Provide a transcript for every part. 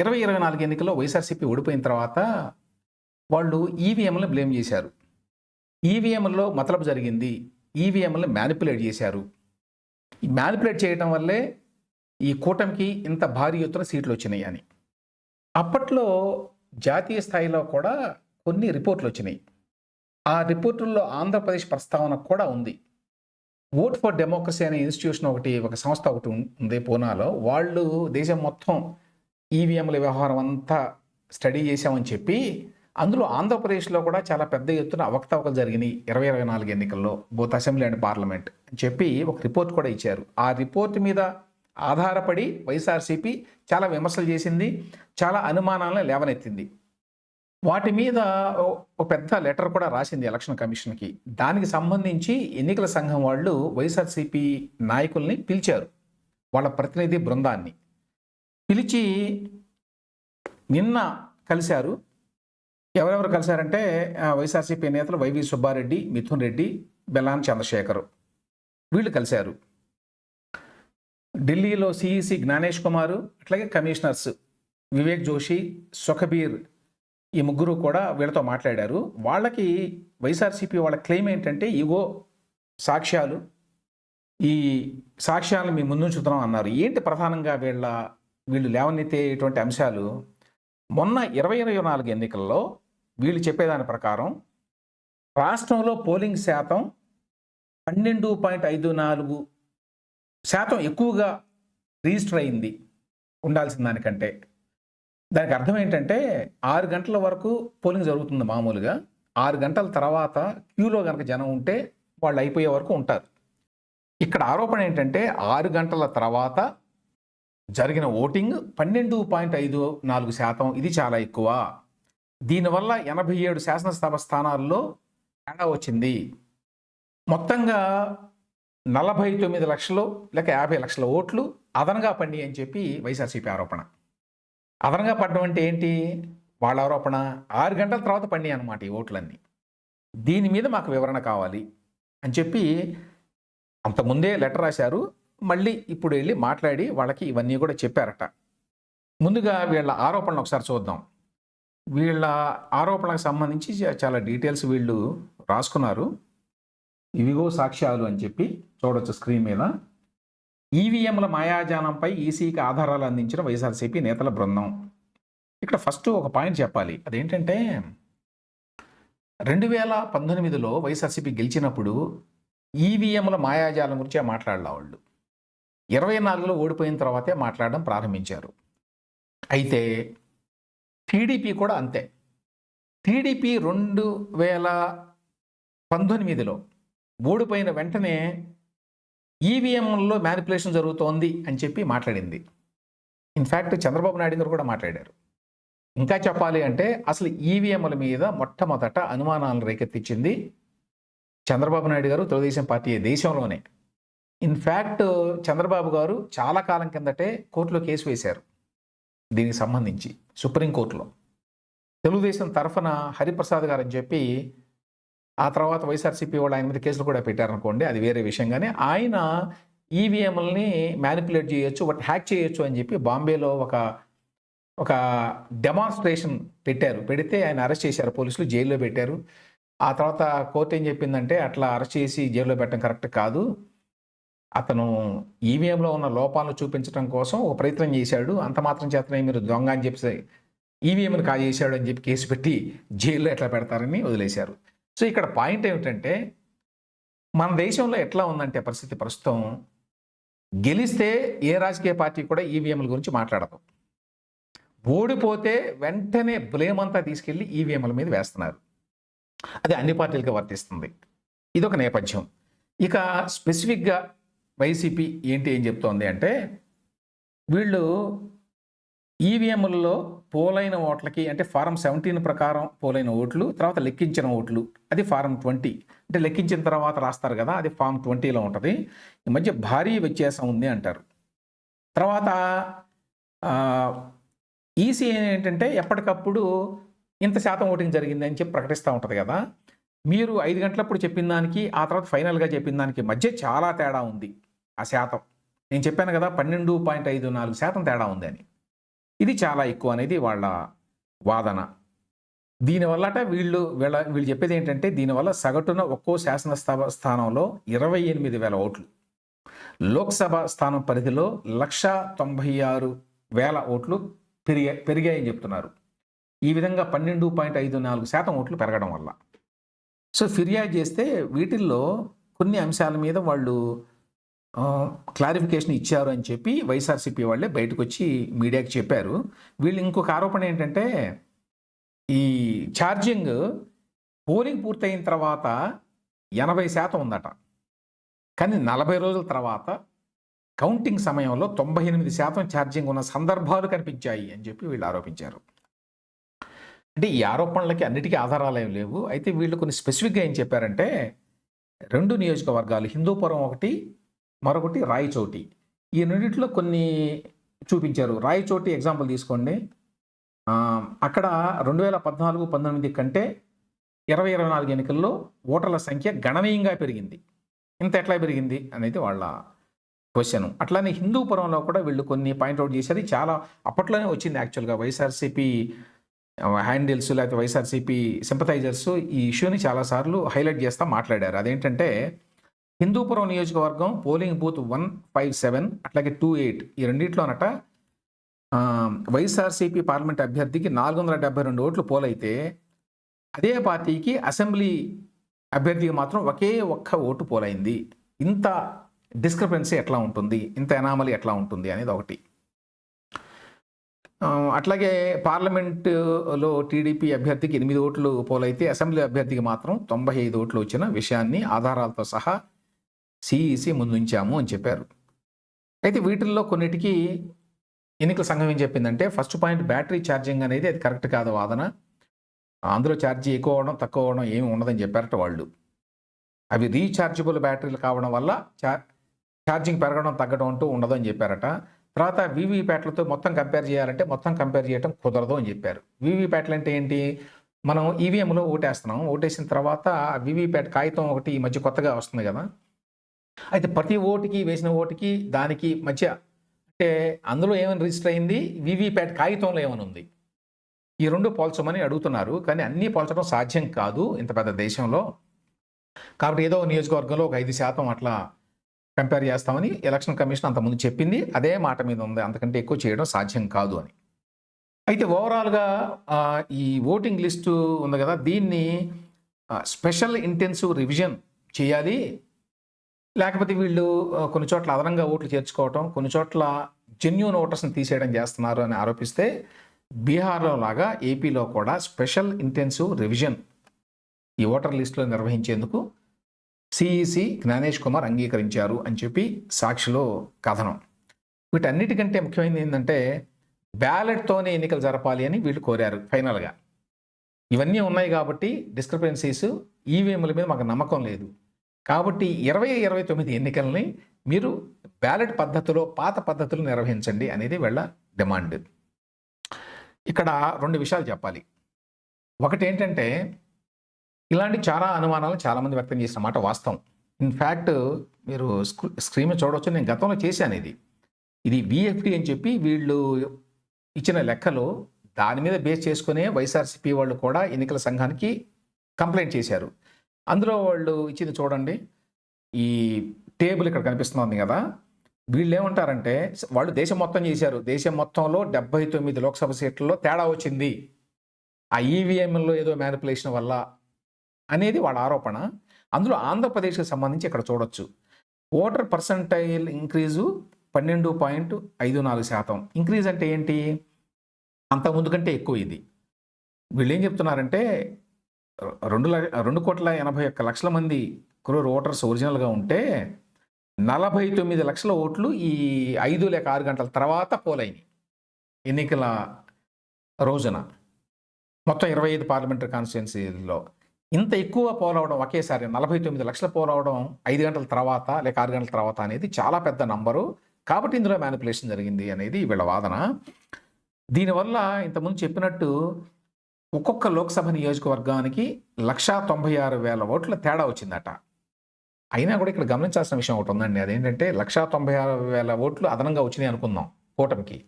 ఇరవై ఇరవై నాలుగు ఎన్నికల్లో వైఎస్ఆర్సీపీ ఓడిపోయిన తర్వాత వాళ్ళు ఈవీఎంలను బ్లేమ్ చేశారు. ఈవీఎంలో మతలబు జరిగింది. ఈవీఎంలను మ్యానిపులేట్ చేశారు. ఈ మ్యానిపులేట్ చేయడం వల్లే ఈ కూటమికి ఇంత భారీ ఎత్తున సీట్లు వచ్చినాయి అని. అప్పట్లో జాతీయ స్థాయిలో కూడా కొన్ని రిపోర్ట్లు వచ్చినాయి. ఆ రిపోర్టుల్లో ఆంధ్రప్రదేశ్ ప్రస్తావన కూడా ఉంది. ఓట్ ఫర్ డెమోక్రసీ అనే ఇన్స్టిట్యూషన్ ఒకటి ఒక సంస్థ ఒకటి ఉంది పూనాలో వాళ్ళు దేశం మొత్తం ఈవీఎంల వ్యవహారం అంతా స్టడీ చేశామని చెప్పి అందులో ఆంధ్రప్రదేశ్లో కూడా చాలా పెద్ద ఎత్తున అవకతవకలు జరిగినాయి ఇరవై ఇరవై నాలుగు ఎన్నికల్లో బోత్ అసెంబ్లీ అండ్ పార్లమెంట్ అని చెప్పి ఒక రిపోర్ట్ కూడా ఇచ్చారు. ఆ రిపోర్ట్ మీద ఆధారపడి వైఎస్ఆర్సీపీ చాలా విమర్శలు చేసింది చాలా అనుమానాలను లేవనెత్తింది. వాటి మీద ఒక పెద్ద లెటర్ కూడా రాసింది ఎలక్షన్ కమిషన్కి. దానికి సంబంధించి ఎన్నికల సంఘం వాళ్ళు వైఎస్ఆర్సీపీ నాయకుల్ని పిలిచారు వాళ్ళ ప్రతినిధి బృందాన్ని. పిలిచి నిన్న కలిశారు. ఎవరెవరు కలిశారంటే వైఎస్ఆర్సీపీ నేతలు వైవి సుబ్బారెడ్డి మిథున్ రెడ్డి బెల్లాన్ చంద్రశేఖర్. వీళ్ళు కలిశారు. ఢిల్లీలో సిఈసి జ్ఞానేష్ కుమారు అట్లాగే కమిషనర్స్ వివేక్ జోషి సుఖబీర్ ఈ ముగ్గురు కూడా వీళ్ళతో మాట్లాడారు. వాళ్ళకి వైఎస్ఆర్సీపీ వాళ్ళ క్లెయిమ్ ఏంటంటే ఇగో సాక్ష్యాలు ఈ సాక్ష్యాలను మీ ముందుంచుతున్నాం అన్నారు. ఏంటి ప్రధానంగా వీళ్ళ వీళ్ళు లేవనెత్తేటువంటి అంశాలు మొన్న ఇరవై ఇరవై నాలుగు ఎన్నికల్లో వీళ్ళు చెప్పేదాని ప్రకారం రాష్ట్రంలో పోలింగ్ శాతం పన్నెండు పాయింట్ ఐదు నాలుగు శాతం ఎక్కువగా రిజిస్టర్ అయింది ఉండాల్సిన దానికంటే. దానికి అర్థం ఏంటంటే ఆరు గంటల వరకు పోలింగ్ జరుగుతుంది మామూలుగా. ఆరు గంటల తర్వాత క్యూలో కనుక జనం ఉంటే వాళ్ళు అయిపోయే వరకు ఉంటారు. ఇక్కడ ఆరోపణ ఏంటంటే ఆరు గంటల తర్వాత జరిగిన ఓటింగ్ పన్నెండు పాయింట్ ఐదు నాలుగు శాతం. ఇది చాలా ఎక్కువ. దీనివల్ల ఎనభై ఏడు శాసనసభ స్థానాల్లో తేడా వచ్చింది. మొత్తంగా నలభై తొమ్మిది లక్షలు లేక యాభై లక్షల ఓట్లు అదనంగా పండి అని చెప్పి వైఎస్ఆర్సీపీ ఆరోపణ. అదనంగా పడడం అంటే ఏంటి? వాళ్ళ ఆరోపణ ఆరు గంటల తర్వాత పండి అనమాట ఈ ఓట్లన్నీ. దీని మీద మాకు వివరణ కావాలి అని చెప్పి అంతకుముందే లెటర్ రాశారు మళ్ళీ ఇప్పుడు వెళ్ళి మాట్లాడి వాళ్ళకి ఇవన్నీ కూడా చెప్పారట. ముందుగా వీళ్ళ ఆరోపణలు ఒకసారి చూద్దాం. వీళ్ళ ఆరోపణలకు సంబంధించి చాలా డీటెయిల్స్ వీళ్ళు రాసుకున్నారు. ఇవిగో సాక్ష్యాలు అని చెప్పి చూడొచ్చు స్క్రీన్ మీద. ఈవీఎంల మాయాజాలంపై ఈసీకి ఆధారాలు అందించిన వైఎస్ఆర్సీపీ నేతల బృందం. ఇక్కడ ఫస్ట్ ఒక పాయింట్ చెప్పాలి. అదేంటంటే రెండు వేల పంతొమ్మిదిలో వైఎస్ఆర్సీపీ గెలిచినప్పుడు ఈవీఎంల మాయాజాలం గురించే మాట్లాడాల వాళ్ళు. ఇరవై నాలుగులో ఓడిపోయిన తర్వాతే మాట్లాడడం ప్రారంభించారు. అయితే టీడీపీ కూడా అంతే. టీడీపీ రెండు వేల పంతొమ్మిదిలో ఓడిపోయిన వెంటనే ఈవీఎంలో మ్యానిపులేషన్ జరుగుతోంది అని చెప్పి మాట్లాడింది. ఇన్ఫ్యాక్ట్ చంద్రబాబు నాయుడు గారు కూడా మాట్లాడారు. ఇంకా చెప్పాలి అంటే అసలు ఈవీఎంల మీద మొట్టమొదట అనుమానాలను రేకెత్తించింది చంద్రబాబు నాయుడు గారు తెలుగుదేశం పార్టీ దేశంలోనే. ఇన్ఫ్యాక్ట్ చంద్రబాబు గారు చాలా కాలం కిందటే కోర్టులో కేసు వేశారు. దీనికి సంబంధించి సుప్రీంకోర్టులో తెలుగుదేశం తరఫున హరిప్రసాద్ గారు అని చెప్పి ఆ తర్వాత వైఎస్ఆర్సీపీ వాళ్ళు ఆయన మీద కేసులు కూడా పెట్టారనుకోండి అది వేరే విషయం కానీ ఆయన ఈవీఎంలని మ్యానిపులేట్ చేయొచ్చు వాటి హ్యాక్ చేయొచ్చు అని చెప్పి బాంబేలో ఒక ఒక డెమాన్స్ట్రేషన్ పెట్టారు. పెడితే ఆయన అరెస్ట్ చేశారు పోలీసులు జైల్లో పెట్టారు. ఆ తర్వాత కోర్టు ఏం చెప్పిందంటే అట్లా అరెస్ట్ చేసి జైల్లో పెట్టడం కరెక్ట్ కాదు. అతను ఈవీఎంలో ఉన్న లోపాలను చూపించడం కోసం ఒక ప్రయత్నం చేశాడు. అంత మాత్రం చేతనే మీరు దొంగ అని చెప్పి ఈవీఎంను కాజేశాడు అని చెప్పి కేసు పెట్టి జైల్లో ఎట్లా పెడతారని వదిలేశారు. సో ఇక్కడ పాయింట్ ఏమిటంటే మన దేశంలో ఎట్లా ఉందంటే పరిస్థితి ప్రస్తుతం గెలిస్తే ఏ రాజకీయ పార్టీ కూడా ఈవీఎంల గురించి మాట్లాడదు. ఓడిపోతే వెంటనే బ్లేమ్ అంతా తీసుకెళ్ళి ఈవీఎంల మీద వేస్తున్నారు. అది అన్ని పార్టీలకి వర్తిస్తుంది. ఇది ఒక నేపథ్యం. ఇక స్పెసిఫిక్గా వైసీపీ ఏంటి ఏం చెప్తోంది అంటే వీళ్ళు ఈవీఎంలలో పోలైన ఓట్లకి అంటే ఫారం సెవెంటీన్ ప్రకారం పోలైన ఓట్లు తర్వాత లెక్కించిన ఓట్లు అది ఫారం ట్వంటీ. అంటే లెక్కించిన తర్వాత రాస్తారు కదా అది ఫారం ట్వంటీలో ఉంటుంది. ఈ మధ్య భారీ వ్యత్యాసం ఉంది అంటారు. తర్వాత ఈసీ ఏంటంటే ఎప్పటికప్పుడు ఇంత శాతం ఓటింగ్ జరిగింది అని చెప్పి ప్రకటిస్తూ ఉంటుంది కదా. మీరు ఐదు గంటలప్పుడు చెప్పిన దానికి ఆ తర్వాత ఫైనల్గా చెప్పిన దానికి మధ్య చాలా తేడా ఉంది. ఆ శాతం. నేను చెప్పాను కదా పన్నెండు పాయింట్ ఐదు నాలుగు శాతం తేడా ఉంది అని ఇది చాలా ఎక్కువ అనేది వాళ్ళ వాదన. దీనివల్లట వీళ్ళు వీళ్ళ వీళ్ళు చెప్పేది ఏంటంటే దీనివల్ల సగటున ఒక్కో శాసనసభ స్థానంలో ఇరవై ఎనిమిది వేల ఓట్లు. లోక్సభ స్థానం పరిధిలో లక్ష తొంభై ఆరు వేల ఓట్లు పెరిగా పెరిగాయని చెప్తున్నారు. ఈ విధంగా పన్నెండు పాయింట్ ఐదు నాలుగు శాతం ఓట్లు పెరగడం వల్ల. సో ఫిర్యాదు చేస్తే వీటిల్లో కొన్ని అంశాల మీద వాళ్ళు క్లారిఫికేషన్ ఇచ్చారు అని చెప్పి వైఎస్ఆర్సీపీ వాళ్ళే బయటకు వచ్చి మీడియాకి చెప్పారు. వీళ్ళు ఇంకొక ఆరోపణ ఏంటంటే ఈ ఛార్జింగ్ పోలింగ్ పూర్తయిన తర్వాత ఎనభై శాతం ఉందట. కానీ నలభై రోజుల తర్వాత కౌంటింగ్ సమయంలో తొంభై ఎనిమిది శాతం ఛార్జింగ్ ఉన్న సందర్భాలు కనిపించాయి అని చెప్పి వీళ్ళు ఆరోపించారు. అంటే ఈ ఆరోపణలకి అన్నిటికీ ఆధారాలు ఏమి లేవు. అయితే వీళ్ళు కొన్ని స్పెసిఫిక్గా ఏం చెప్పారంటే రెండు నియోజకవర్గాలు హిందూపురం ఒకటి మరొకటి రాయచోటి. ఈ రెండిట్లో కొన్ని చూపించారు. రాయచోటి ఎగ్జాంపుల్ తీసుకోండి. అక్కడ రెండు వేల పద్నాలుగు పంతొమ్మిది కంటే ఇరవై ఇరవై నాలుగు ఎన్నికల్లో ఓటర్ల సంఖ్య గణనీయంగా పెరిగింది. ఇంత ఎట్లా పెరిగింది అనేది వాళ్ళ క్వశ్చన్ అట్లానే హిందూపురంలో కూడా వీళ్ళు కొన్ని పాయింట్అవుట్ చేశారు. చాలా అప్పట్లోనే వచ్చింది యాక్చువల్గా వైఎస్ఆర్సీపీ హ్యాండిల్స్ లేకపోతే వైఎస్ఆర్సీపీ సింపథైజర్స్ ఈ ఇష్యూని చాలాసార్లు హైలైట్ చేస్తా మాట్లాడారు. అదేంటంటే హిందూపురం నియోజకవర్గం polling booth one five seven అట్లాగే టూ ఎయిట్ ఈ రెండింటిలోనట వైఎస్ఆర్సీపీ పార్లమెంట్ అభ్యర్థికి నాలుగు వందల డెబ్బై రెండు ఓట్లు పోలైతే అదే పార్టీకి అసెంబ్లీ అభ్యర్థికి మాత్రం ఒకే ఒక్క ఓటు పోలైంది. ఇంత డిస్క్రిపెన్సీ ఎట్లా ఉంటుంది? ఇంత ఎనామలి ఎట్లా ఉంటుంది అనేది ఒకటి. అట్లాగే పార్లమెంటులో టీడీపీ అభ్యర్థికి ఎనిమిది ఓట్లు పోలైతే అసెంబ్లీ అభ్యర్థికి మాత్రం తొంభై ఐదు ఓట్లు వచ్చిన విషయాన్ని ఆధారాలతో సహా సిఈసి ముందుంచాము అని చెప్పారు. అయితే వీటిల్లో కొన్నిటికి ఎన్నికల సంఘం ఏం చెప్పిందంటే ఫస్ట్ పాయింట్ బ్యాటరీ ఛార్జింగ్ అనేది అది కరెక్ట్ కాదు వాదన. అందులో ఛార్జీ ఎక్కువ అవడం తక్కువ అవడం ఏమి ఉండదని చెప్పారట వాళ్ళు. అవి రీఛార్జబుల్ బ్యాటరీలు కావడం వల్ల ఛార్జింగ్ పెరగడం తగ్గడం అంటూ ఉండదని చెప్పారట. తర్వాత వీవీప్యాట్లతో మొత్తం కంపేర్ చేయాలంటే మొత్తం కంపేర్ చేయడం కుదరదు అని చెప్పారు. వీవీప్యాట్లు అంటే ఏంటి? మనం ఈవీఎంలో ఓటేస్తున్నాం. ఓటేసిన తర్వాత వీవీప్యాట్ కాగితం ఒకటి ఈ మధ్య కొత్తగా వస్తుంది కదా. అయితే ప్రతి ఓటుకి వేసిన ఓటుకి దానికి మధ్య అంటే అందులో ఏమైనా రిజిస్టర్ అయింది? వీవీప్యాట్ కాగితంలో ఏమైనా ఉంది? ఈ రెండు పోల్చమని అడుగుతున్నారు. కానీ అన్నీ పోల్చడం సాధ్యం కాదు ఇంత పెద్ద దేశంలో. కాబట్టి ఏదో నియోజకవర్గంలో ఒక ఐదు శాతం అట్లా కంపేర్ చేస్తామని ఎలక్షన్ కమిషన్ అంతకుముందు చెప్పింది. అదే మాట మీద ఉంది. అంతకంటే ఎక్కువ చేయడం సాధ్యం కాదు అని. అయితే ఓవరాల్గా ఈ ఓటింగ్ లిస్టు ఉంది కదా దీన్ని స్పెషల్ ఇంటెన్సివ్ రివిజన్ చేయాలి. లేకపోతే వీళ్ళు కొన్ని చోట్ల అదనంగా ఓట్లు చేర్చుకోవటం కొన్ని చోట్ల జెన్యున్ ఓటర్స్ని తీసేయడం చేస్తున్నారు అని ఆరోపిస్తే బీహార్లో లాగా ఏపీలో కూడా స్పెషల్ ఇంటెన్సివ్ రివిజన్ ఈ ఓటర్ లిస్టులో నిర్వహించేందుకు సిఈసి జ్ఞానేష్ కుమార్ అంగీకరించారు అని చెప్పి సాక్షిలో కథనం. వీటన్నిటికంటే ముఖ్యమైనది ఏంటంటే బ్యాలెట్తోనే ఎన్నికలు జరపాలి అని వీళ్ళు కోరారు ఫైనల్గా. ఇవన్నీ ఉన్నాయి కాబట్టి డిస్క్రిపెన్సీస్ ఈవీఎంల మీద మాకు నమ్మకం లేదు. కాబట్టి ఇరవై ఇరవై తొమ్మిది ఎన్నికల్ని మీరు బ్యాలెట్ పద్ధతిలో పాత పద్ధతులు నిర్వహించండి అనేది వీళ్ళ డిమాండ్. ఇక్కడ రెండు విషయాలు చెప్పాలి. ఒకటి ఏంటంటే ఇలాంటి చాలా అనుమానాలు చాలామంది వ్యక్తం చేసిన మాట వాస్తవం. ఇన్ఫ్యాక్ట్ మీరు స్క్రీన్ చూడవచ్చు నేను గతంలో చేశాను ఇది. ఇది విఎఫ్డి అని చెప్పి వీళ్ళు ఇచ్చిన లెక్కలు దాని మీద బేస్ చేసుకునే వైఎస్ఆర్సీపీ వాళ్ళు కూడా ఎన్నికల సంఘానికి కంప్లైంట్ చేశారు. అందులో వాళ్ళు ఇచ్చింది చూడండి ఈ టేబుల్ ఇక్కడ కనిపిస్తుంది కదా. వీళ్ళు ఏమంటారంటే వాళ్ళు దేశం మొత్తం చేశారు. దేశం మొత్తంలో డెబ్బై తొమ్మిది లోక్సభ సీట్లలో తేడా వచ్చింది. ఆ ఈవీఎంలో ఏదో మ్యానిపులేషన్ వల్ల అనేది వాళ్ళ ఆరోపణ. అందులో ఆంధ్రప్రదేశ్కి సంబంధించి ఇక్కడ చూడొచ్చు. ఓటర్ పర్సంటైల్ ఇంక్రీజు పన్నెండు పాయింట్ ఐదు నాలుగు శాతం. ఇంక్రీజ్ అంటే ఏంటి? అంత ముందు కంటే ఎక్కువ ఇది. వీళ్ళు ఏం చెప్తున్నారంటే రెండు రెండు కోట్ల ఎనభై ఒక్క లక్షల మంది క్రోర్ ఓటర్స్ ఒరిజినల్గా ఉంటే నలభై తొమ్మిది లక్షల ఓట్లు ఈ ఐదు లేక ఆరు గంటల తర్వాత పోలైనవి ఎన్నికల రోజున మొత్తం ఇరవై ఐదు పార్లమెంటరీ కాన్స్టిట్యున్సీలో ఇంత ఎక్కువ పోలవడం ఒకేసారి నలభై తొమ్మిది లక్షల పోలవడం ఐదు గంటల తర్వాత లేక ఆరు గంటల తర్వాత అనేది చాలా పెద్ద నంబరు. కాబట్టి ఇందులో మ్యానిపులేషన్ జరిగింది అనేది వీళ్ళ వాదన. దీనివల్ల ఇంతకుముందు చెప్పినట్టు ఒక్కొక్క లోక్సభ నియోజకవర్గానికి లక్షా తొంభై ఆరు వేల ఓట్ల తేడా వచ్చిందట. అయినా కూడా ఇక్కడ గమనించాల్సిన విషయం ఒకటి ఉందండి. అదేంటంటే లక్షా తొంభై ఆరు వేల ఓట్లు అదనంగా వచ్చినాయి అనుకుందాం కూటమికి.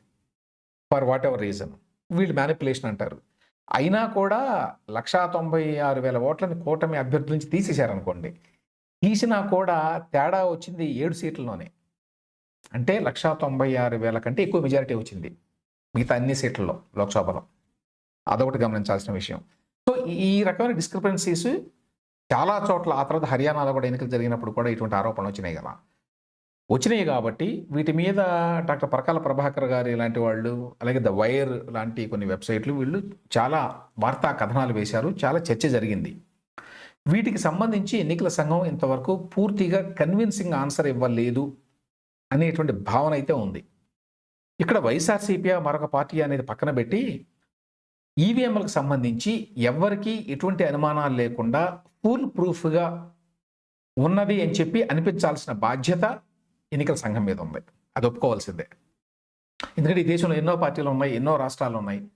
For whatever reason. వీళ్ళు మ్యానిపులేషన్ అంటారు. అయినా కూడా లక్షా తొంభై ఆరు వేల ఓట్లని కూటమి అభ్యర్థుల నుంచి తీసేశారనుకోండి. తీసినా కూడా తేడా వచ్చింది ఏడు సీట్లలోనే. అంటే లక్షా తొంభై ఆరు వేల కంటే ఎక్కువ మెజారిటీ వచ్చింది. మిగతా అన్ని సీట్లలో లోక్సభలో. అదొకటి గమనించాల్సిన విషయం. సో ఈ రకమైన డిస్క్రిపెన్సీస్ చాలా చోట్ల ఆ తర్వాత హర్యానాలో కూడా ఎన్నికలు జరిగినప్పుడు కూడా ఇటువంటి ఆరోపణలు వచ్చినాయి కదా. వచ్చినాయి కాబట్టి వీటి మీద డాక్టర్ పరకాల ప్రభాకర్ గారు ఇలాంటి వాళ్ళు అలాగే ద వైర్ లాంటి కొన్ని వెబ్సైట్లు వీళ్ళు చాలా వార్తా కథనాలు వేశారు చాలా చర్చ జరిగింది. వీటికి సంబంధించి ఎన్నికల సంఘం ఇంతవరకు పూర్తిగా కన్విన్సింగ్ ఆన్సర్ ఇవ్వలేదు అనేటువంటి భావన అయితే ఉంది. ఇక్కడ వైఎస్ఆర్సీపీ మరొక పార్టీ అనేది పక్కన పెట్టి ఈవీఎంలకు సంబంధించి ఎవరికి ఎటువంటి అనుమానాలు లేకుండా ఫుల్ ప్రూఫ్గా ఉన్నది అని చెప్పి అనిపించాల్సిన బాధ్యత ఎన్నికల సంఘం మీద ఉంది. అది ఒప్పుకోవాల్సిందే. ఎందుకంటే ఈ దేశంలో ఎన్నో పార్టీలు ఉన్నాయి ఎన్నో రాష్ట్రాలు ఉన్నాయి.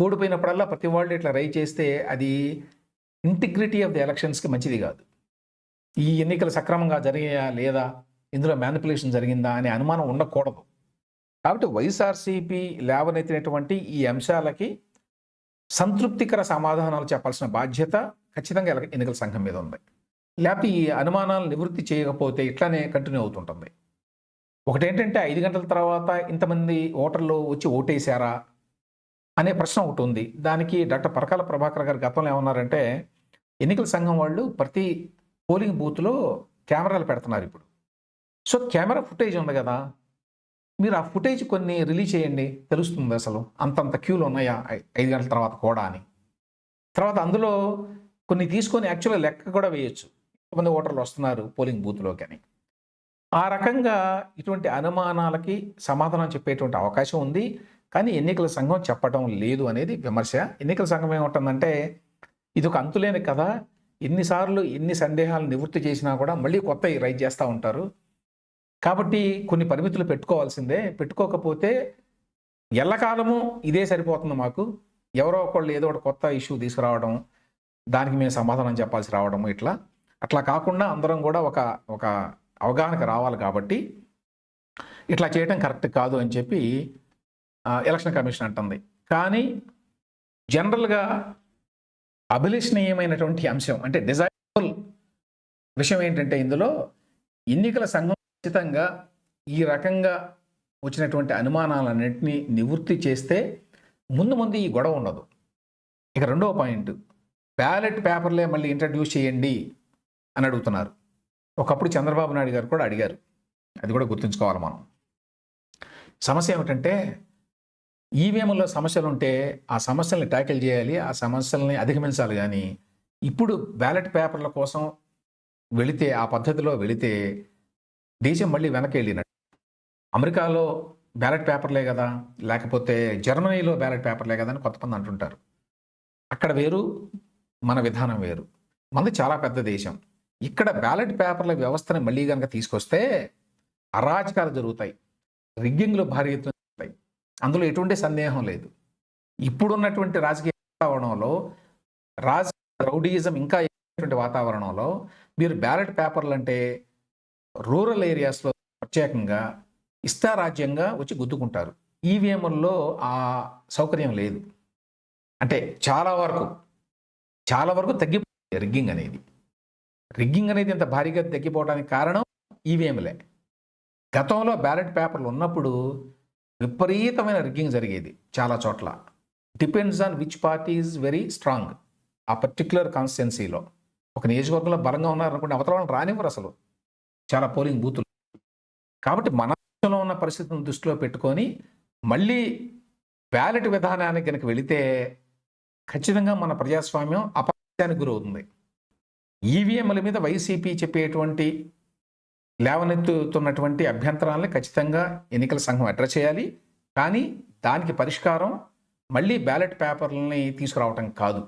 ఓడిపోయినప్పుడల్లా ప్రతి వాళ్ళు ఇట్లా రై చేస్తే అది ఇంటిగ్రిటీ ఆఫ్ ది ఎలక్షన్స్కి మంచిది కాదు. ఈ ఎన్నికలు సక్రమంగా జరిగాయా లేదా ఇందులో మ్యానిపులేషన్ జరిగిందా అనే అనుమానం ఉండకూడదు. కాబట్టి వైఎస్ఆర్సీపీ లేవనెత్తినటువంటి ఈ అంశాలకి సంతృప్తికర సమాధానాలు చెప్పాల్సిన బాధ్యత ఖచ్చితంగా ఎన్నికల సంఘం మీద ఉంది. లేకపోతే ఈ అనుమానాలు నివృత్తి చేయకపోతే ఇట్లానే కంటిన్యూ అవుతుంటుంది. ఒకటేంటంటే ఐదు గంటల తర్వాత ఇంతమంది ఓటర్లు వచ్చి ఓటేశారా అనే ప్రశ్న ఒకటి ఉంది. దానికి డాక్టర్ పరకాల ప్రభాకర్ గారు గతంలో ఏమన్నారంటే ఎన్నికల సంఘం వాళ్ళు ప్రతి పోలింగ్ బూత్లో కెమెరాలు పెడుతున్నారు ఇప్పుడు. సో కెమెరా ఫుటేజ్ ఉంది కదా. మీరు ఆ ఫుటేజ్ కొన్ని రిలీజ్ చేయండి. తెలుస్తుంది అసలు. అంతంత క్యూలు ఉన్నాయా? ఐదు గంటల తర్వాత కూడా అని. తర్వాత అందులో కొన్ని తీసుకొని యాక్చువల్గా లెక్క కూడా వేయొచ్చు. ఎంతమంది ఓటర్లు వస్తున్నారు పోలింగ్ బూత్లోకి అని. ఆ రకంగా ఇటువంటి అనుమానాలకి సమాధానం చెప్పేటువంటి అవకాశం ఉంది. కానీ ఎన్నికల సంఘం చెప్పడం లేదు అనేది విమర్శ. ఎన్నికల సంఘం ఏముంటుందంటే ఇది ఒక అంతులేని కథ. ఎన్నిసార్లు ఎన్ని సందేహాలు నివృత్తి చేసినా కూడా మళ్ళీ కొత్త రైజ్ చేస్తూ ఉంటారు. కాబట్టి కొన్ని పరిమితులు పెట్టుకోవాల్సిందే. పెట్టుకోకపోతే ఎల్లకాలము ఇదే సరిపోతుంది మాకు. ఎవరో ఒకళ్ళు ఏదో ఒకటి కొత్త ఇష్యూ తీసుకురావడం దానికి మేము సమాధానం చెప్పాల్సి రావడం ఇట్లా. అట్లా కాకుండా అందరం కూడా ఒక ఒక అవగాహనకు రావాలి కాబట్టి ఇట్లా చేయడం కరెక్ట్ కాదు అని చెప్పి ఎలక్షన్ కమిషన్ అంటుంది. కానీ జనరల్గా అభిలషణీయమైనటువంటి అంశం అంటే డిజైరబుల్ విషయం ఏంటంటే ఇందులో ఎన్నికల సంఘం ఖచ్చితంగా ఈ రకంగా వచ్చినటువంటి అనుమానాలన్నింటినీ నివృత్తి చేస్తే ముందు ముందు ఈ గొడవ ఉండదు. ఇక రెండవ పాయింట్ బ్యాలెట్ పేపర్లే మళ్ళీ ఇంట్రడ్యూస్ చేయండి అని అడుగుతున్నారు. ఒకప్పుడు చంద్రబాబు నాయుడు గారు కూడా అడిగారు. అది కూడా గుర్తుంచుకోవాలి మనం. సమస్య ఏమిటంటే ఈవీఎంలో సమస్యలు ఉంటే ఆ సమస్యల్ని ట్యాకిల్ చేయాలి ఆ సమస్యల్ని అధిగమించాలి కానీ ఇప్పుడు బ్యాలెట్ పేపర్ల కోసం వెళితే ఆ పద్ధతిలో వెళితే దేశం మళ్ళీ వెనక్కి వెళ్ళినట్టు. అమెరికాలో బ్యాలెట్ పేపర్లే కదా లేకపోతే జర్మనీలో బ్యాలెట్ పేపర్లే కదా అని కొంతమంది అంటుంటారు. అక్కడ వేరు మన విధానం వేరు. మనది చాలా పెద్ద దేశం. ఇక్కడ బ్యాలెట్ పేపర్ల వ్యవస్థని మళ్ళీ కనుక తీసుకొస్తే అరాచకాలు జరుగుతాయి. రిగ్గింగ్లు భారీ ఎత్తున జరుగుతాయి. అందులో ఎటువంటి సందేహం లేదు. ఇప్పుడున్నటువంటి రాజకీయ వాతావరణంలో రాజకీయ రౌడీయిజం ఇంకా వాతావరణంలో మీరు బ్యాలెట్ పేపర్లు అంటే రూరల్ ఏరియాస్లో ప్రత్యేకంగా ఇష్టారాజ్యంగా వచ్చి గుద్దుకుంటారు. ఈవీఎంల్లో ఆ సౌకర్యం లేదు. అంటే చాలా వరకు చాలా వరకు తగ్గిపోయింది రిగ్గింగ్ అనేది. రిగ్గింగ్ అనేది ఇంత భారీగా తగ్గిపోవడానికి కారణం ఈవీఎంలే. గతంలో బ్యాలెట్ పేపర్లు ఉన్నప్పుడు విపరీతమైన రిగ్గింగ్ జరిగేది చాలా చోట్ల. Depends on which party is very strong. ఆ పర్టిక్యులర్ కాన్స్టిట్యున్సీలో. ఒక నియోజకవర్గంలో బలంగా ఉన్నారనుకుంటే అవతల వాళ్ళని రానివ్వరు అసలు. చాలా పోలింగ్ బూతులు. కాబట్టి మన దేశంలో ఉన్న పరిస్థితులను దృష్టిలో పెట్టుకొని మళ్ళీ బ్యాలెట్ విధానానికి కనుక వెళితే ఖచ్చితంగా మన ప్రజాస్వామ్యం అపత్యానికి గురవుతుంది. ఈవీఎంల మీద వైసీపీ చెప్పేటువంటి లేవనెత్తుతున్నటువంటి అభ్యంతరాలను ఖచ్చితంగా ఎన్నికల సంఘం అడ్రస్ చేయాలి. కానీ దానికి పరిష్కారం మళ్ళీ బ్యాలెట్ పేపర్లని తీసుకురావటం కాదు.